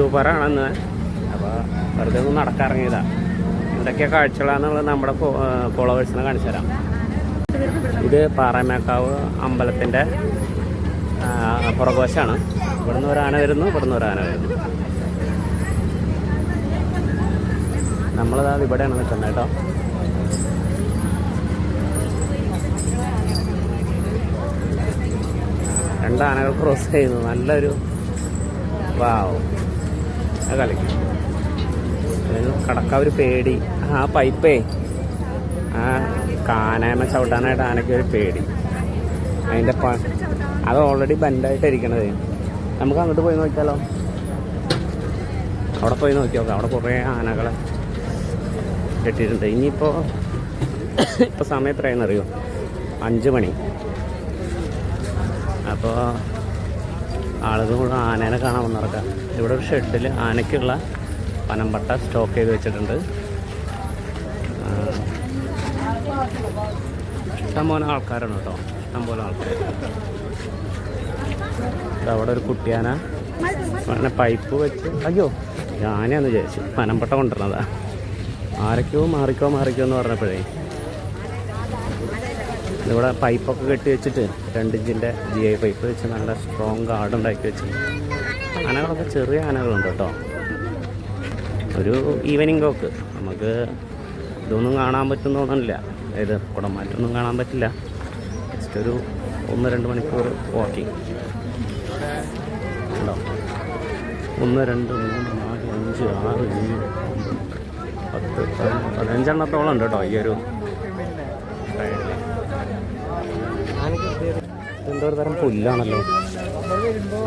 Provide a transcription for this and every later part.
തൃശ്ശൂപ്പറാണെന്ന് അപ്പോൾ വെറുതെ ഒന്ന് നടക്കാറങ്ങിയതാ. എന്തൊക്കെ കാഴ്ചകളാണെന്നുള്ളത് നമ്മുടെ ഫോളോവേഴ്സിനെ കാണിച്ചു തരാം ഇത് പാറമേക്കാവ് അമ്പലത്തിന്റെ പുറകോശാണ് ഇവിടുന്ന് ഒരു ആന വരുന്നു ഇവിടുന്ന് ഒരു ആന വരുന്നു. നമ്മളിതാ ഇവിടെയാണ് നിൽക്കുന്നത് കേട്ടോ. രണ്ടാനകൾ ക്രോസ് ചെയ്യുന്നു. നല്ലൊരു വാവ് ആ കളിക്കും കടക്ക ഒരു പേടി. ആ പൈപ്പേ ആ കാനാമ ചവിട്ടാനായിട്ട് ആനയ്ക്ക് ഒരു പേടി. അതിന്റെ പ അത് ഓൾറെഡി ബെൻഡായിട്ടിരിക്കണത് നമുക്ക് അങ്ങോട്ട് പോയി നോക്കിയാലോ? അവിടെ പോയി നോക്കി നോക്കാം അവിടെ കുറേ ആനകളെ കെട്ടിയിട്ടുണ്ട്. ഇനിയിപ്പോൾ ഇപ്പോൾ സമയം എത്രയാണെന്ന് അറിയോ? അഞ്ച് മണി. അപ്പോൾ ആളുകൾ ആനേനെ കാണാൻ വന്നിറക്കാം ഇവിടെ ഒരു ഷെഡിൽ ആനയ്ക്കുള്ള പനമ്പട്ട സ്റ്റോക്ക് ചെയ്ത് വെച്ചിട്ടുണ്ട്. ഇഷ്ടംപോലെ ആൾക്കാരാണ് കേട്ടോ. ഇഷ്ടംപോലെ ആൾക്കാർ അവിടെ ഒരു കുട്ടിയാന. അങ്ങനെ പൈപ്പ് വെച്ച് അയ്യോ ആനയാന്ന് വിചാരിച്ചു. പനമ്പട്ട കൊണ്ടുവരണതാ ആരൊക്കെയോ മാറിക്കോ മാറിക്കോ എന്ന് പറഞ്ഞപ്പോഴേ. ഇവിടെ പൈപ്പൊക്കെ കെട്ടി വെച്ചിട്ട് രണ്ട് ഇഞ്ചിന്റെ ജി ഐ പൈപ്പ് വെച്ച് നല്ല സ്ട്രോങ് ഗാർഡ് ഉണ്ടാക്കി വെച്ച് ആനകളൊക്കെ ചെറിയ ആനകളുണ്ട് കേട്ടോ. ഒരു ഈവനിങ് വോക്ക് നമുക്ക് ഇതൊന്നും കാണാൻ പറ്റുന്നൊന്നുമില്ല അതായത് കുടമാറ്റൊന്നും കാണാൻ പറ്റില്ല. ജസ്റ്റ് ഒരു ഒന്ന് രണ്ട് മണിക്കൂർ വാക്കിങ് ഉണ്ടോ ഒന്ന് രണ്ട് മൂന്ന് നാല് അഞ്ച് ആറ് ഏഴ് പത്ത് പതിനഞ്ചെണ്ണത്തോളം ഉണ്ട് കേട്ടോ ഈ ഒരു എന്തോ ഒരു തരം പുല്ലാണല്ലോ.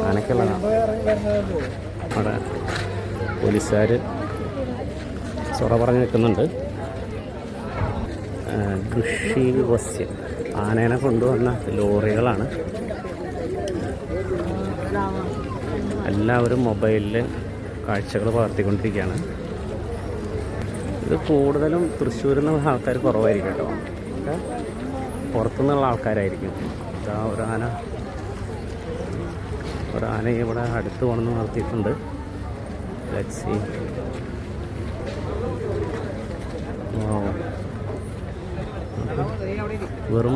ആനക്കുള്ളതാണ് അവിടെ പോലീസുകാർ ചൊറ പറഞ്ഞ് നിൽക്കുന്നുണ്ട്. കൃഷി വസ്യം ആനേനെ കൊണ്ടുവന്ന ലോറികളാണ്. എല്ലാവരും മൊബൈലിൽ കാഴ്ചകൾ പകർത്തിക്കൊണ്ടിരിക്കുകയാണ്. ഇത് കൂടുതലും തൃശ്ശൂരിൽ നിന്നുള്ള ആൾക്കാർ കുറവായിരിക്കും കേട്ടോ. പുറത്തുനിന്നുള്ള ആൾക്കാരായിരിക്കും. ഇതാ ഒരു ആന. ഒരു ആന ഇവിടെ അടുത്ത് വന്ന് നടത്തിയിട്ടുണ്ട്. വെറും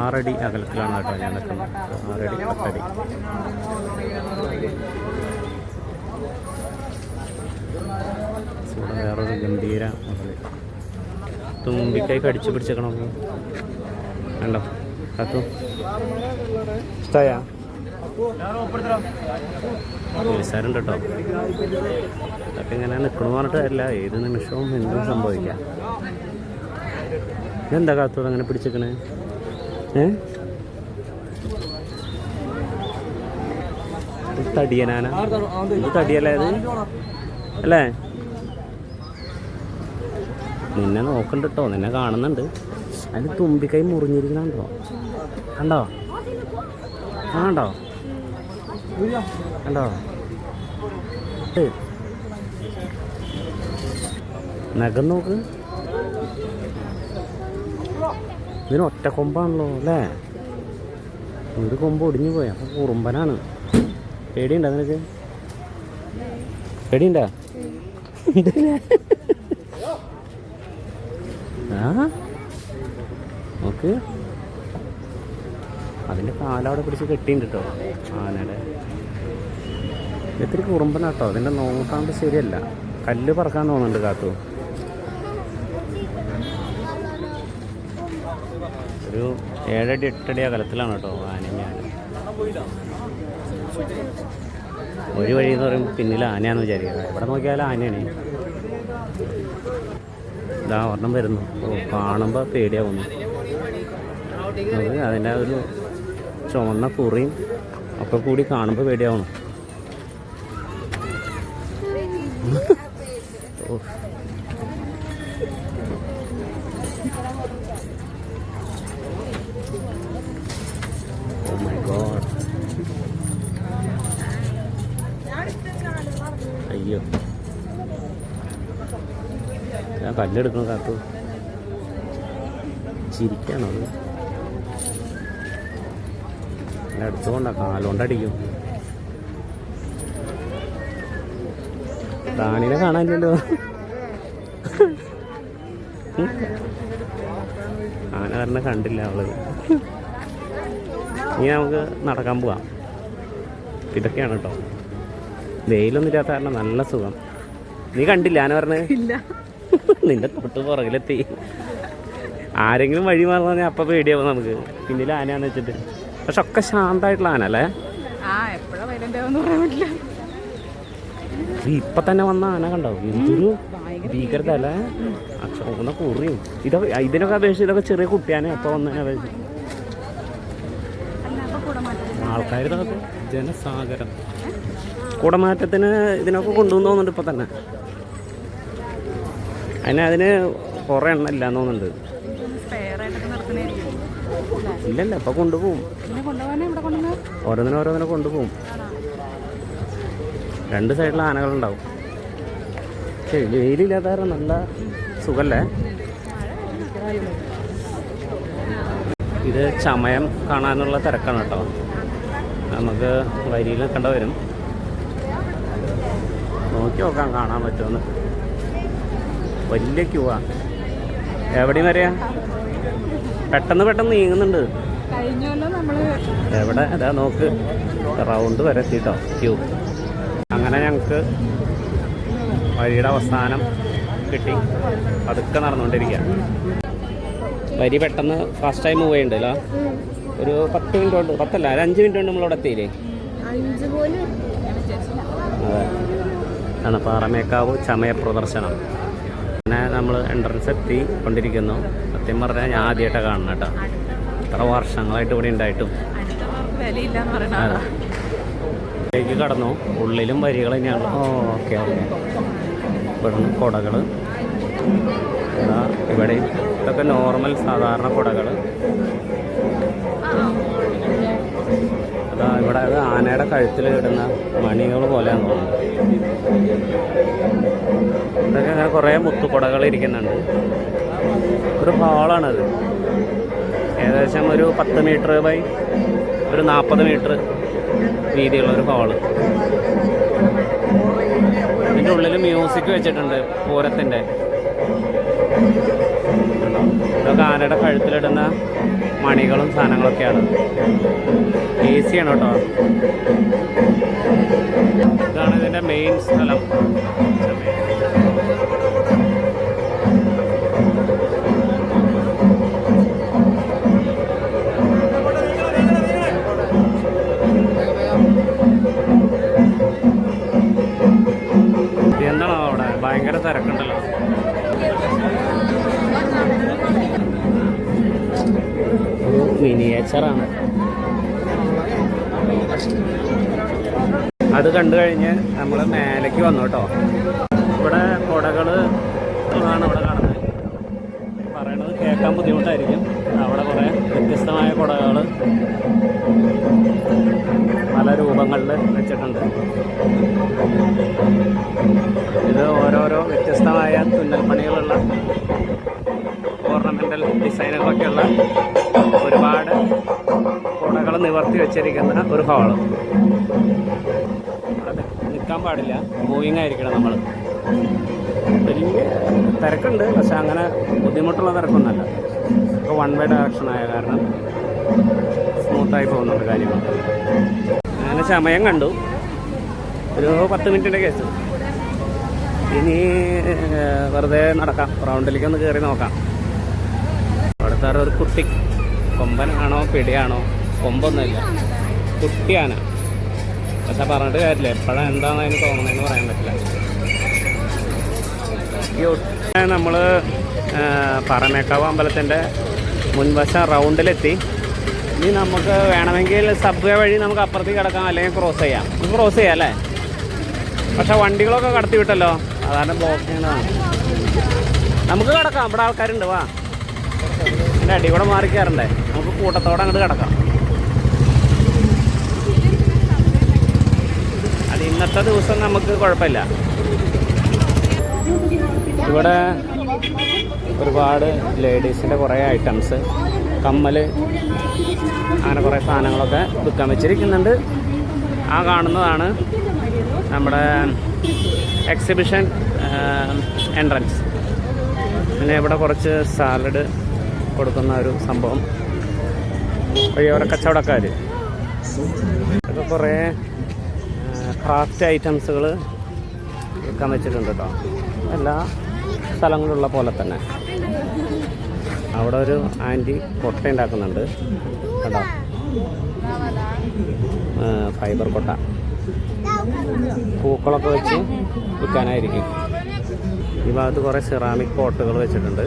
ആറടി അകലത്തിലാണ് കേട്ടോ ഞാൻ നിൽക്കുന്നത്. ആറടി പത്തടി. ഇവിടെ വേറൊരു ഗംഭീര മുതൽ. തുമ്പിക്കൈ കടിച്ചു പിടിച്ചേക്കണോ? കണ്ടോ? കത്തു. ഇഷ്ടമായ പോലീസുകാരുണ്ട് കേട്ടോ. അതൊക്കെ ഇങ്ങനെ നിൽക്കണമെന്ന് പറഞ്ഞിട്ട് കാര്യമില്ല. ഏത് നിമിഷവും എന്തും സംഭവിക്കാം. ഇതെന്താ കാത്തോട് അങ്ങനെ പിടിച്ചേക്കണേ? ഏ? തടിയനാന തടിയല്ലേ അത് അല്ലേ? നിന്നെ നോക്കണ്ട കേട്ടോ. നിന്നെ കാണുന്നുണ്ട്. അതിന് തുമ്പിക്കൈ മുറിഞ്ഞിരിക്കണോ കണ്ടോ? ആ കണ്ടോ? നഖം നോക്ക്. ഇതിന് ഒറ്റ കൊമ്പാണല്ലോ അല്ലേ? ഒരു കൊമ്പ് ഒടിഞ്ഞു പോയി. അപ്പൊ കുറുമ്പനാണ്. പേടിയുണ്ടോ നിനക്ക്? പേടിയുണ്ടോ? ആ? അതിന്റെ കാലവിടെ പിടിച്ച് കെട്ടിയിട്ട് കേട്ടോ ആനയുടെ. ഇത്തിരി കുറുമ്പനാട്ടോ. അതിന്റെ നോക്കാണ്ട് ശരിയല്ല. കല്ല് പറക്കാൻ തോന്നുന്നുണ്ട് കാത്തു. ഒരു ഏഴടി എട്ടടി അകലത്തിലാണ് കേട്ടോ ആനയും ഞാൻ ഒരു വഴി എന്ന് പറയുമ്പോൾ പിന്നിൽ ആനയാന്ന് വിചാരിക്കുക. എവിടെ നോക്കിയാലും ആനയാണ്. ഇതാ ഒരെണ്ണം വരുന്നു. കാണുമ്പോൾ പേടിയാവുന്നു. അത് അതിന്റെ ഒരു ചുവന്ന കുറിയും ഒക്കെ കൂടി കാണുമ്പോൾ പേടിയാവുന്നു ഓ. Oh god. അയ്യോ ഞാൻ കല്ലെടുക്കണം കാത്തു ചിരിക്കാണോ അത് എന്റെ അടുത്ത് കൊണ്ടാ കാലുകൊണ്ടടിക്കും റാണിനെ കാണാനില്ലല്ലോ ആന കാരണം കണ്ടില്ല അവൾ. ഇനി നമുക്ക് നടക്കാൻ പോവാം. ഇതൊക്കെയാണ് കേട്ടോ. വെയിലൊന്നും ഇല്ലാത്ത കാരണം നല്ല സുഖം. നീ കണ്ടില്ല ആന പറഞ്ഞത് നിന്റെ തൊട്ട് പുറകിലെത്തി. ആരെങ്കിലും വഴി മാറുന്ന അപ്പം പേടിയാവും നമുക്ക്. പിന്നിൽ ആനയാന്ന് വെച്ചിട്ട്. പക്ഷെ ഒക്കെ ശാന്തമായിട്ടുള്ള ആന അല്ലേ ഇപ്പൊ തന്നെ വന്ന ആന കണ്ടോ? എന്തൊരു ഭീകരത. അല്ലേ ചുവന്ന കുറിയും ഇതൊക്കെ ഇതിനൊക്കെ അപേക്ഷിച്ച് ഇതൊക്കെ ചെറിയ കുട്ടിയാനെ അപ്പൊ വന്നതിനെ അപേക്ഷിച്ച്. ആൾക്കാർ ഇതൊക്കെ ജനസാഗരം. കുടമാറ്റത്തിന് ഇതിനൊക്കെ കൊണ്ടുവന്ന് തോന്നുന്നുണ്ട് ഇപ്പൊ തന്നെ. അതിന് അതിന് കുറേ എണ്ണം ഇല്ലാന്ന് തോന്നുന്നുണ്ട്. ഇല്ലല്ല ഇപ്പൊ കൊണ്ടുപോകും. ഓരോന്നിനും ഓരോന്നിനെ കൊണ്ടുപോകും. രണ്ട് സൈഡിൽ ആനകളുണ്ടാവും. വെയിലില്ലാത്ത കാരണം നല്ല സുഖല്ലേ? ഇത് ചമയം കാണാനുള്ള തിരക്കാണ് കേട്ടോ. നമുക്ക് വരിയിൽ നിൽക്കേണ്ട വരും. നോക്കി നോക്കാം കാണാൻ പറ്റുമെന്ന് വലിയ ക്യൂവാ. എവിടെയും വരെയാ പെട്ടെന്ന് പെട്ടെന്ന് നീങ്ങുന്നുണ്ട്. എവിടെ? അതാ നോക്ക്. റൗണ്ട് വരെ എത്തിട്ടോ. ക്യൂ. അങ്ങനെ ഞങ്ങൾക്ക് വഴിയുടെ അവസാനം കിട്ടി. പതുക്കെ നടന്നുകൊണ്ടിരിക്കുക വരി പെട്ടെന്ന് ഫാസ്റ്റ് ടൈം മൂവ് ചെയ്യണ്ടല്ലോ ഒരു പത്ത് മിനിറ്റ് കൊണ്ട് പത്തല്ല ഒരു അഞ്ച് മിനിറ്റ് കൊണ്ട് നമ്മളിവിടെ എത്തിയില്ലേ? അതെ. ആണ് പാറമേക്കാവ് ചമയ പ്രദർശനം. നമ്മൾ എൻട്രൻസ് എത്തി കൊണ്ടിരിക്കുന്നു. സത്യം പറഞ്ഞാൽ ഞാൻ ആദ്യമായിട്ടാണ് കാണുന്നത് കേട്ടോ ഇത്ര വർഷങ്ങളായിട്ട് ഇവിടെ ഉണ്ടായിട്ടും ഇതിലേക്ക് കടന്നു. ഉള്ളിലും വരികൾ തന്നെയാണ് ഓക്കെ ഓക്കെ. ഇവിടുന്ന് കുടകൾ ഇവിടെ ഇതൊക്കെ നോർമൽ സാധാരണ കുടകൾ ഇവിടെ അത് ആനയുടെ കഴുത്തിൽ ഇടുന്ന മണികൾ പോലെയാണ് തോന്നുന്നത് ഇതൊക്കെ അങ്ങനെ കുറേ മുത്തുകുടകൾ ഇരിക്കുന്നുണ്ട്. ഒരു ഹാളാണത്. ഏകദേശം ഒരു പത്ത് മീറ്റർ ബൈ ഒരു നാൽപ്പത് മീറ്റർ വീതിയുള്ള ഒരു ഹാൾ. ഇതിന്റെ ഉള്ളിൽ മ്യൂസിക് വെച്ചിട്ടുണ്ട് പൂരത്തിന്റെ. ഇതൊക്കെ ആനയുടെ കഴുത്തിലിടുന്ന മണികളും സാധനങ്ങളൊക്കെയാണ്. എ സി ആണ് കേട്ടോ. ഇതാണ് ഇതിന്റെ മെയിൻ സ്ഥലം. കണ്ടു കഴിഞ്ഞ് നമ്മൾ മേലേക്ക് വന്നു കേട്ടോ. ഇവിടെ കുടകൾ ആണ് ഇവിടെ കാണുന്നത്. പറയണത് കേൾക്കാൻ ബുദ്ധിമുട്ടായിരിക്കും. അവിടെ കുറേ വ്യത്യസ്തമായ കുടകൾ പല രൂപങ്ങളിൽ വെച്ചിട്ടുണ്ട്. ഇത് ഓരോരോ വ്യത്യസ്തമായ തുന്നൽ പണികളുള്ള ഓർണമെന്റൽ ഡിസൈനുകളൊക്കെയുള്ള ഒരുപാട് കുടകൾ നിവർത്തി വെച്ചിരിക്കുന്ന ഒരു ഹാൾ. നിൽക്കാൻ പാടില്ല. മൂവിങ് ആയിരിക്കണം നമ്മൾ വലിയ തിരക്കുണ്ട്. പക്ഷെ അങ്ങനെ ബുദ്ധിമുട്ടുള്ള തിരക്കൊന്നുമല്ല. ഇപ്പോൾ വൺ വേ ഡയറക്ഷൻ ആയ കാരണം സ്മൂത്തായി പോകുന്നുണ്ട് കാര്യങ്ങൾ. അങ്ങനെ സമയം കണ്ടു. ഒരു പത്ത് മിനിറ്റിന്റെ കേസ് ഇനി വെറുതെ നടക്കാം. റൗണ്ടിലേക്ക് ഒന്ന് കയറി നോക്കാം. അവിടുത്തെ ഒരു കുട്ടി. കൊമ്പനാണോ പിടിയാണോ? കൊമ്പൊന്നുമില്ല. കുട്ടിയാന പക്ഷെ പറഞ്ഞിട്ട് കാര്യമില്ല. എപ്പോഴാണ് എന്താണെന്ന് അതിന് തോന്നുന്നതെന്ന് പറയാൻ പറ്റില്ല. ഈ നമ്മൾ പറമേക്കാവ് അമ്പലത്തിന്റെ മുൻവശം റൗണ്ടിലെത്തി. ഇനി നമുക്ക് വേണമെങ്കിൽ സബ്വേ വഴി നമുക്ക് അപ്പുറത്തേക്ക് കിടക്കാം അല്ലെങ്കിൽ ക്രോസ് ചെയ്യാം. ക്രോസ് ചെയ്യാം അല്ലേ? പക്ഷേ വണ്ടികളൊക്കെ കടത്തി വിട്ടല്ലോ. അതാണ് ബ്ലോക്ക് ചെയ്യുന്നതാണ് നമുക്ക് കിടക്കാം. ഇവിടെ ആൾക്കാരുണ്ട് വാ. എന്റെ അടി കൂടെ മാറിക്കാറുണ്ടേ. നമുക്ക് കൂട്ടത്തോടെ അങ്ങോട്ട് കിടക്കാം. അത് ഇന്നത്തെ ദിവസം നമുക്ക് കുഴപ്പമില്ല. ഇവിടെ ഒരുപാട് ലേഡീസിന്റെ കുറേ ഐറ്റംസ് കമ്മൽ അങ്ങനെ കുറേ സാധനങ്ങളൊക്കെ വിൽക്കാൻ വെച്ചിരിക്കുന്നുണ്ട്. ആ കാണുന്നതാണ് നമ്മുടെ എക്സിബിഷൻ എൻട്രൻസ് പിന്നെ ഇവിടെ കുറച്ച് സാലഡ് കൊടുക്കുന്ന ഒരു സംഭവം. വഴിയോര കച്ചവടക്കാർ ഇതൊക്കെ കുറേ ക്രാഫ്റ്റ് ഐറ്റംസുകൾ വിൽക്കാൻ വെച്ചിട്ടുണ്ട് കേട്ടോ എല്ലാ സ്ഥലങ്ങളുള്ള പോലെ തന്നെ. അവിടെ ഒരു ആന്റി കൊട്ട ഉണ്ടാക്കുന്നുണ്ട്. കേട്ടോ ഫൈബർ കൊട്ട. പൂക്കളൊക്കെ വെച്ച് വിൽക്കാനായിരിക്കും. ഈ ഭാഗത്ത് കുറേ സിറാമിക് പോട്ടുകൾ വെച്ചിട്ടുണ്ട്.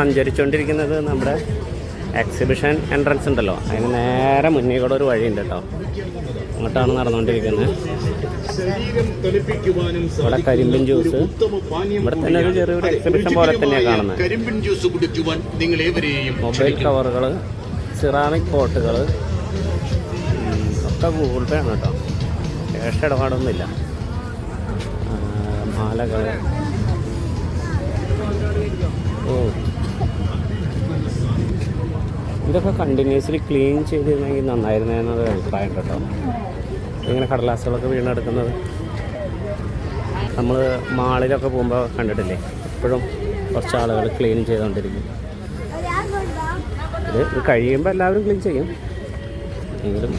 സഞ്ചരിച്ചുകൊണ്ടിരിക്കുന്നത് നമ്മുടെ എക്സിബിഷൻ എൻട്രൻസ് ഉണ്ടല്ലോ. അതിന് നേരെ മുന്നേ കൂടെ ഒരു വഴിയുണ്ട് കേട്ടോ അങ്ങോട്ടാണ് നടന്നുകൊണ്ടിരിക്കുന്നത്. ഇവിടെ കരിമ്പിൻ ജ്യൂസ്. ഇവിടെ തന്നെ ഒരു ചെറിയൊരു എക്സിബിഷൻ പോലെ തന്നെയാണ് കാണുന്നത്. കരിമ്പിൻ ജ്യൂസ് കുടിക്കുവാൻ നിങ്ങൾ ഏവരെയും മൊബൈൽ കവറുകൾ സിറാമിക് പോട്ടുകൾ ഒക്കെ ഗൂഗിൾ പേ ആണ് കേട്ടോ. ക്യാഷ് ഇടപാടൊന്നുമില്ല. മാലകൾ ഓ ഇതൊക്കെ കണ്ടിന്യൂസ്ലി ക്ലീൻ ചെയ്തിരുന്നെങ്കിൽ നന്നായിരുന്നു എന്നത് അഭിപ്രായം കേട്ടോ. ഇങ്ങനെ കടലാസുകളൊക്കെ വീണെടുക്കുന്നത്. നമ്മൾ മാളിലൊക്കെ പോകുമ്പോൾ കണ്ടിട്ടില്ലേ? എപ്പോഴും കുറച്ച് ആളുകൾ ക്ലീൻ ചെയ്തുകൊണ്ടിരിക്കും ഇത് കഴിയുമ്പോൾ എല്ലാവരും ക്ലീൻ ചെയ്യും. എങ്കിലും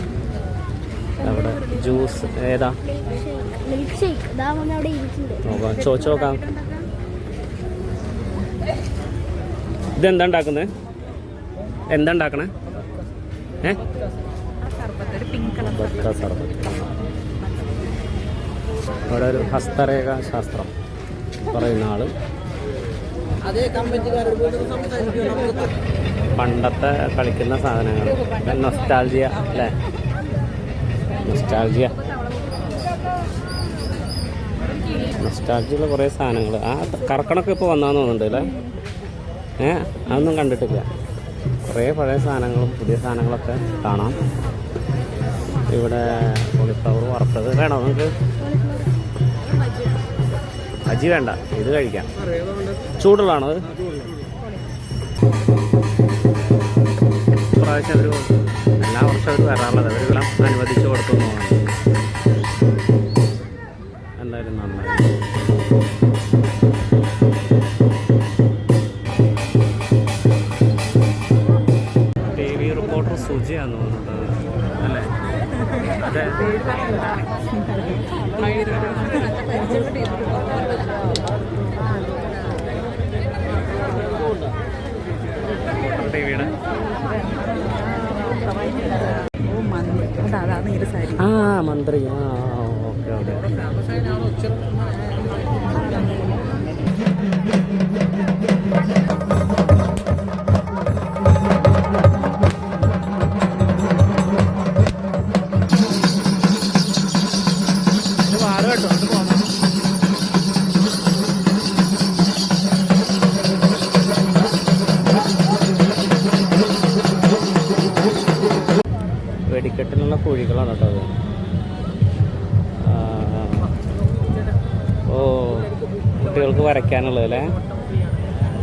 അവിടെ ജ്യൂസ് ഏതാ? നോക്കാം. ചോദിച്ചു നോക്കാം. ഇതെന്താ ഉണ്ടാക്കുന്നത് എന്താ ഉണ്ടാക്കണേ ഏ? അവിടെ ഒരു ഹസ്തരേഖ ശാസ്ത്രം പറയുന്ന ആൾ. പണ്ടത്തെ കളിക്കുന്ന സാധനങ്ങൾ നൊസ്റ്റാൾജിയ അല്ലേ? നൊസ്റ്റാൾജിയ നൊസ്റ്റാൾജിയുള്ള കുറേ സാധനങ്ങൾ ആ കറക്കണൊക്കെ ഇപ്പോൾ വന്നാന്ന് തോന്നുന്നുണ്ട് അല്ലേ? ഏ? അതൊന്നും കണ്ടിട്ടില്ല. കുറേ പഴയ സാധനങ്ങളും പുതിയ സാധനങ്ങളൊക്കെ കാണാം. ഇവിടെ കോളിഫ്ലവർ വറുത്തത് വേണോ നിങ്ങൾക്ക്? അജി വേണ്ട ഇത് കഴിക്കാം. ചൂടുള്ളതാണോ അത്? പ്രാവശ്യം അവർ എല്ലാ വർഷവും അവർ വരാറുള്ളത്. അവരെല്ലാം അനുവദിച്ചു കൊടുത്തു സുജിയാന്ന് തോന്നുന്നത് അല്ലേ? അതെ ടി വിയുടെ ആ മന്ത്രി ആ ഓക്കെ ഓക്കെ. കോഴികളാണ് കേട്ടോ അത്. ഓ കുട്ടികൾക്ക് വരയ്ക്കാനുള്ളത് അല്ലേ?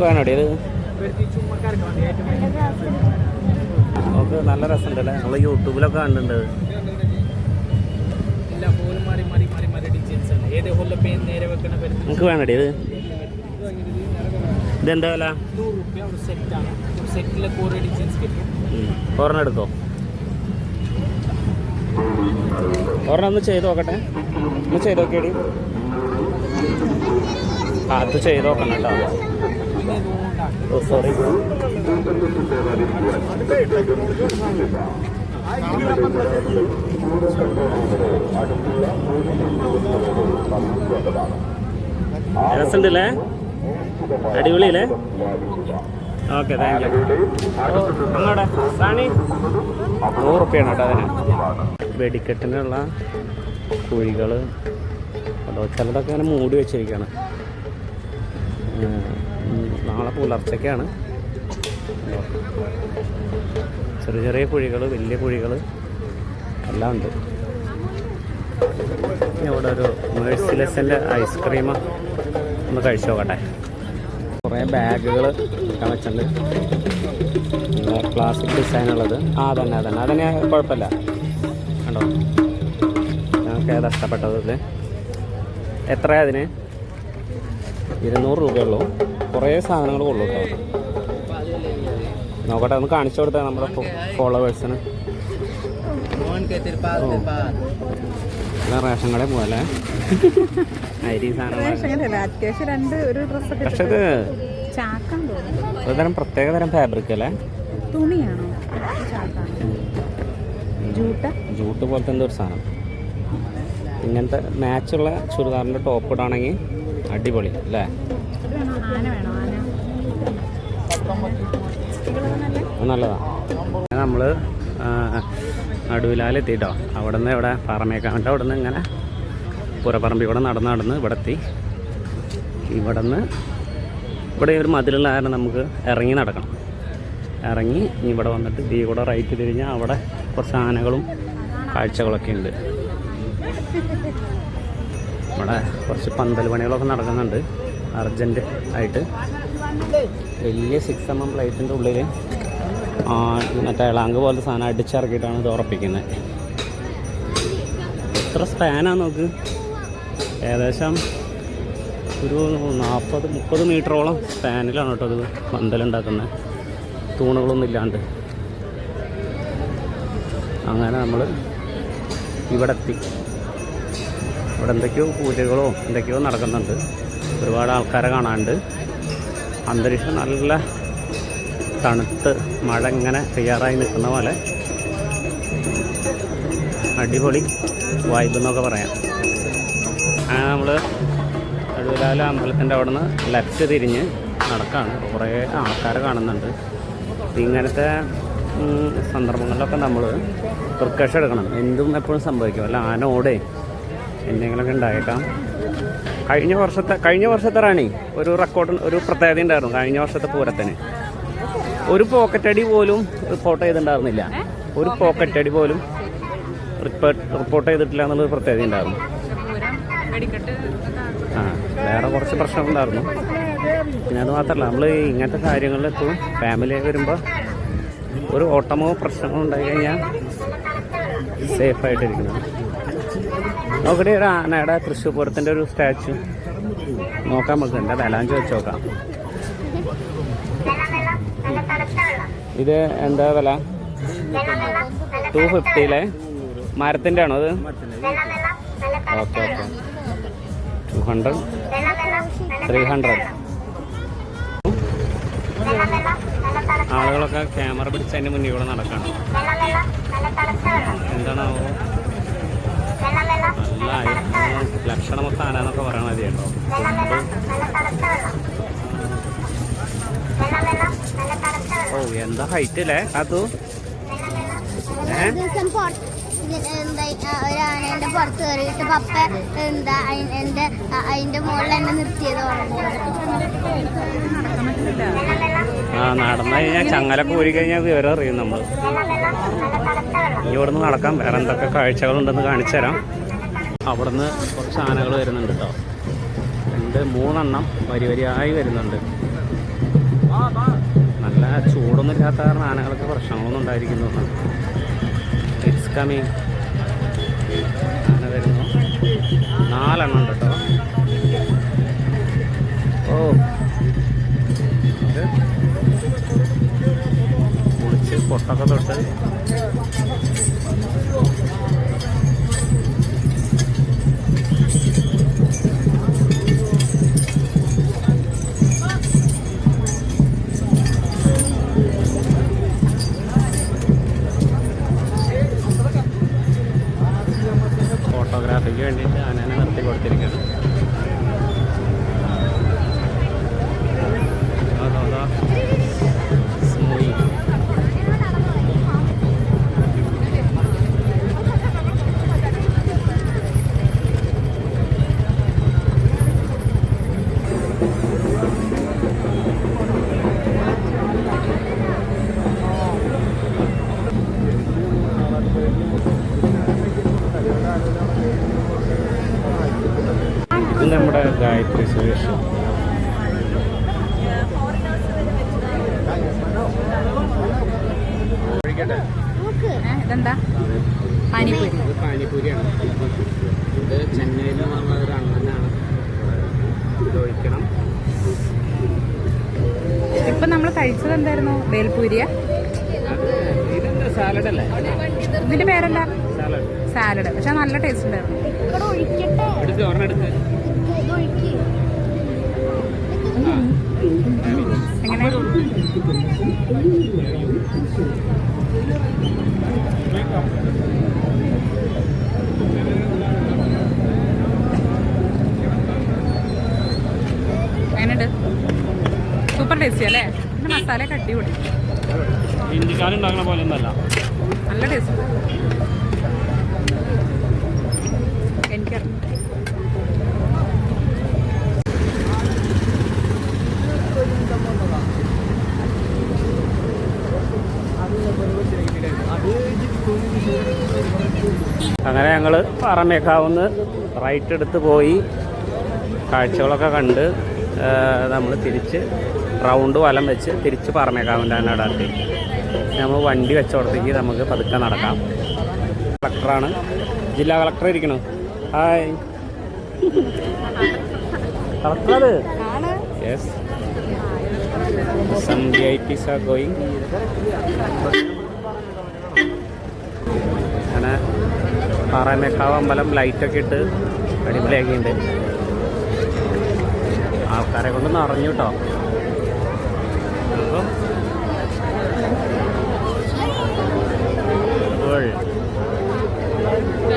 വേണോടി ഇത് നമുക്ക് നല്ല രസമുണ്ട് അല്ലേ? നമ്മൾ യൂട്യൂബിലൊക്കെ കണ്ടുണ്ട് നമുക്ക് വേണടി ഇത് ഇതെന്താ വില? ഒരെണ്ണം എടുക്കോ ഒരെണ്ണം ഒന്ന് ചെയ്ത് നോക്കട്ടെ. ഒന്ന് ചെയ്ത് നോക്കിയടി. ആ അത് ചെയ്ത് നോക്കണം കേട്ടോ. ഓ സോറി രസമുണ്ടല്ലേ? അടിപൊളിയല്ലേ? ഓക്കെ താങ്ക് യു അങ്ങോട്ടെ സാണി നൂറ് റുപ്യാണ് കേട്ടോ അതിന്. വെടിക്കെട്ടിനുള്ള കുഴികൾ അതോ ചിലതൊക്കെ അങ്ങനെ മൂടി വെച്ചിരിക്കുകയാണ് നാളെ പുലർച്ചയ്ക്കാണ്. ചെറിയ ചെറിയ കുഴികൾ വലിയ കുഴികൾ എല്ലാം ഉണ്ട്. ഇവിടെ ഒരു മേഴ്സിലെസിന്റെ ഐസ്ക്രീം ഒന്ന് കഴിച്ചു നോക്കട്ടെ. കുറേ ബാഗുകൾ കളച്ചിട്ടുണ്ട് വെച്ചിട്ടുണ്ട് ക്ലാസിക് ഡിസൈൻ ഉള്ളത്. ആ തന്നെ അതന്നെ. അതന്നെ കുഴപ്പമില്ല. കണ്ടോ? ഞങ്ങൾക്ക് ഏതാ ഇഷ്ടപ്പെട്ടത് ഇതിൽ എത്ര അതിന് ഇരുന്നൂറ് രൂപയുള്ളൂ കുറേ സാധനങ്ങൾ കൊള്ളു കേട്ടോ. നോക്കട്ടെ ഒന്ന് കാണിച്ചു കൊടുത്താൽ നമ്മുടെ ഫോളോവേഴ്സിന് റേഷൻ കടയിൽ പോകല്ലേ അത്യാവശ്യം രണ്ട് ഒരു ഡ്രസ്സൊക്കെ പക്ഷെ ഇത് ചാക്കാൻ തോന്നുന്നു. പ്രത്യേക തരം ഫാബ്രിക് അല്ലേ? തുണിയാണോ? ജൂട്ട്? ജൂട്ട് പോലത്തെ എന്തോ ഒരു സാധനം. ഇങ്ങനത്തെ മാച്ചുള്ള ചുരിദാറിന്റെ ടോപ്പ് ഇടാണെങ്കിൽ അടിപൊളി അല്ലേ? നല്ലതാണ് നമ്മൾ നടുവിലാലെത്തിട്ടോ അവിടെ നിന്ന് ഇവിടെ പാറമേക്കാണ്ട് അവിടെ നിന്ന് ഇങ്ങനെ പുറപ്പറമ്പ് ഇവിടെ നടന്ന് നടന്ന് ഇവിടെ എത്തി ഇവിടെ നിന്ന് ഇവിടെ ഒരു മതിലുള്ള കാരണം നമുക്ക് ഇറങ്ങി നടക്കണം. ഇറങ്ങി ഇവിടെ വന്നിട്ട് ഈ കൂടെ റൈറ്റ് തിരിഞ്ഞാൽ അവിടെ കുറച്ച് ആനകളും കാഴ്ചകളൊക്കെ ഉണ്ട്. ഇവിടെ കുറച്ച് പന്തൽ പണികളൊക്കെ നടക്കുന്നുണ്ട്. അർജന്റ് ആയിട്ട്. വലിയ സിക്സ് എം എം പ്ലേറ്റിന്റെ ഉള്ളിൽ മറ്റേ ഇളാങ്ക് പോലത്തെ സാധനം അടിച്ചിറക്കിയിട്ടാണ് ഇത് ഉറപ്പിക്കുന്നത്. എത്ര സ്പാനാണ് നോക്ക്? ഏകദേശം ഒരു നാൽപ്പത് മുപ്പത് മീറ്ററോളം സ്പാനിലാണ് കേട്ടോ ഇത് പന്തലുണ്ടാക്കുന്നത് തൂണുകളൊന്നും ഇല്ലാണ്ട്. അങ്ങനെ നമ്മൾ ഇവിടെ എത്തി ഇവിടെ എന്തൊക്കെയോ പൂജകളോ എന്തൊക്കെയോ നടക്കുന്നുണ്ട്. ഒരുപാട് ആൾക്കാരെ കാണാണ്ട് അന്തരീക്ഷം നല്ല തണുത്ത് മഴ ഇങ്ങനെ തയ്യാറായി നിൽക്കുന്ന പോലെ അടിപൊളി വായ്പ എന്നൊക്കെ പറയാം. അങ്ങനെ നമ്മൾ അടുവിലാല അമ്പലത്തിന്റെ അവിടെ നിന്ന് ലെഫ്റ്റ് തിരിഞ്ഞ് നടക്കാണ്. കുറേ ആൾക്കാരെ കാണുന്നുണ്ട്. ഇങ്ങനത്തെ സന്ദർഭങ്ങളിലൊക്കെ നമ്മൾ പ്രിക്കോഷൻ എടുക്കണം. എന്തും എപ്പോഴും സംഭവിക്കും. അല്ല ആന ഓടേ എന്തെങ്കിലുമൊക്കെ ഉണ്ടായേക്കാം. കഴിഞ്ഞ വർഷത്തെ കഴിഞ്ഞ വർഷത്തെ റാണി ഒരു റെക്കോർഡ് ഒരു പ്രത്യേകത ഉണ്ടായിരുന്നു. കഴിഞ്ഞ വർഷത്തെ പൂരത്തിന്. ഒരു പോക്കറ്റ് അടി പോലും റിപ്പോർട്ട് ചെയ്തിട്ടുണ്ടായിരുന്നില്ല. ഒരു പോക്കറ്റ് അടി പോലും റിപ്പോർട്ട് റിപ്പോർട്ട് ചെയ്തിട്ടില്ല എന്നുള്ളൊരു പ്രത്യേകത ഉണ്ടായിരുന്നു. ആ വേറെ കുറച്ച് പ്രശ്നമുണ്ടായിരുന്നു പിന്നെ അത് മാത്രമല്ല നമ്മൾ ഇങ്ങനത്തെ കാര്യങ്ങളിൽ എപ്പോഴും ഫാമിലി വരുമ്പോൾ ഒരു ഓട്ടമോ പ്രശ്നമോ ഉണ്ടായി കഴിഞ്ഞാൽ സേഫായിട്ടിരിക്കുന്നത് നോക്കട്ടെ ഒരു ആനയുടെ തൃശ്ശൂർ പൂരത്തിന്റെ ഒരു സ്റ്റാച്ചു നോക്കാൻ നമുക്ക് എന്റെ വിലാഞ്ച് വെച്ച് നോക്കാം. ഇത് എന്താ വില? ടു ഫിഫ്റ്റിയിലെ മരത്തിന്റെ ആണോ അത്? Okay okay hundred three hundred ആളുകളൊക്കെ ക്യാമറ പിടിച്ച് അതിന്റെ മുന്നിൽ കൂടെ നടക്കണം. എന്താണാവോ? നല്ല ലക്ഷണമൊക്കെ ആനാന്നൊക്കെ പറയണത് കേട്ടോ ഓ എന്താ ഹൈറ്റ് അല്ലേ? അതോ? ഏ? എന്താ ഒരാനേന്റെ പുറത്ത് കയറിയിട്ട് പപ്പ എന്താ എന്റെ എന്റെ അ- അതിന്റെ മുകളിൽ എന്നെ നിർത്തിയത് ആ നടന്നു കഴിഞ്ഞാൽ ചങ്ങലൊക്കെ ഊരി കഴിഞ്ഞാൽ വിവരം അറിയും നമ്മൾ ഇവിടുന്ന് നടക്കാം. വേറെ എന്തൊക്കെ കാഴ്ചകളുണ്ടെന്ന് കാണിച്ചു തരാം അവിടുന്ന് കുറച്ച് ആനകൾ വരുന്നുണ്ട് കേട്ടോ രണ്ട് മൂന്നെണ്ണം വരി വരിയായി വരുന്നുണ്ട്. നല്ല ചൂടൊന്നും ഇല്ലാത്ത കാരണം ആനകൾക്ക് പ്രശ്നങ്ങളൊന്നും ഉണ്ടായിരിക്കുന്നു. ഇറ്റ്സ് കമ്മിങ് നാലെണ്ണം ഉണ്ട് കേട്ടോ ഓ ഇത് കുളിച്ച് പൊട്ടൊക്കെ തൊട്ട് നമ്മുടെ ഗായത്രി സുരേഷ്. ഇതെന്താ? ഇത് പാനിപൂരിയാണ് ഇത് ചെന്നൈയിൽ നിന്നുള്ള ഒരു അണ്ണനാണ് ഇത് ഒഴിക്കണം. ഇപ്പൊ നമ്മൾ കഴിച്ചത് എന്തായിരുന്നു? വേൽപൂരിയ? ഇതെന്താ? സാലഡ് അല്ലേ? ഇതിന്റെ പേരെന്താ? സാലഡ് സാലഡ് പക്ഷെ നല്ല ടേസ്റ്റ് ഉണ്ടായിരുന്നു ഇവിടെ ഒഴിക്കട്ടെ എടുക്ക് ഒരെണ്ണം എടുക്ക് ഇത് ഒഴിക്ക് എങ്ങനെ എങ്ങനെയുണ്ട്? സൂപ്പർ ടേസ്റ്റി അല്ലേ? പിന്നെ മസാലയൊക്കെ അടിപൊളി. ഇന്ത്യക്കാരുണ്ടാക്കുന്ന പോലെ ഒന്നല്ല നല്ല ടേസ്റ്റ്. അങ്ങനെ ഞങ്ങൾ പാറമേക്കാവുന്ന് റൈറ്റ് എടുത്ത് പോയി. കാഴ്ചകളൊക്കെ കണ്ട് നമ്മൾ തിരിച്ച് റൗണ്ട് വലം വെച്ച് തിരിച്ച് പാറമേക്കാവിന്റെ നടത്തി നമ്മൾ വണ്ടി വെച്ചോടത്തേക്ക് നമുക്ക് പതുക്കെ നടക്കാം. കളക്ടറാണ് ജില്ലാ കളക്ടർ ഇരിക്കണം? Hi collector yes V I Ps are going അങ്ങനെ പാറമേക്കാവ് അമ്പലം ലൈറ്റൊക്കെ ഇട്ട് അടിപൊളിയാക്കിയിട്ടുണ്ട്. ആൾക്കാരെ കൊണ്ട് നിറഞ്ഞു കേട്ടോ അപ്പം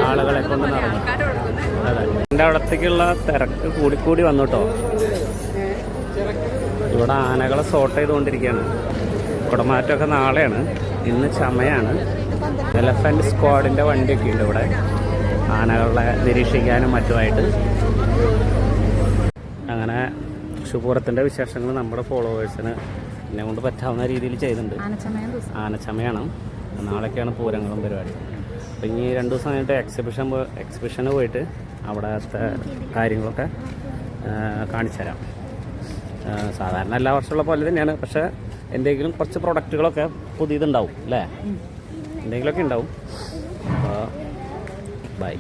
ആളുകളെ കൊണ്ട് നിറഞ്ഞു. അതെ. എന്റെ അവിടത്തേക്കുള്ള തിരക്ക് കൂടിക്കൂടി വന്നു കേട്ടോ ഇവിടെ ആനകളെ സോർട്ട് ചെയ്തുകൊണ്ടിരിക്കുകയാണ്. കുടമാറ്റമൊക്കെ നാളെയാണ്. ഇന്ന് ചമയാണ്. എലഫന്റ് സ്ക്വാഡിന്റെ വണ്ടിയൊക്കെ ഉണ്ട് ഇവിടെ. ആനകളെ നിരീക്ഷിക്കാനും മറ്റുമായിട്ട്. അങ്ങനെ തൃശ്ശൂപൂരത്തിന്റെ വിശേഷങ്ങൾ നമ്മുടെ ഫോളോവേഴ്സിന് എന്നെ കൊണ്ട് പറ്റാവുന്ന രീതിയിൽ ചെയ്തിട്ടുണ്ട്. ആനച്ചമയാണ്. നാളെയൊക്കെയാണ് പൂരങ്ങളും പരിപാടി. അപ്പം ഇനി രണ്ട് ദിവസം കഴിഞ്ഞിട്ട് എക്സിബിഷൻ എക്സിബിഷന് പോയിട്ട് അവിടുത്തെ കാര്യങ്ങളൊക്കെ കാണിച്ചു തരാം. സാധാരണ എല്ലാ വർഷമുള്ള പോലെ തന്നെയാണ്. പക്ഷേ എന്തെങ്കിലും കുറച്ച് പ്രൊഡക്റ്റുകളൊക്കെ പുതിയതുണ്ടാവും അല്ലേ? എന്തെങ്കിലുമൊക്കെ ഉണ്ടാവും. ബൈ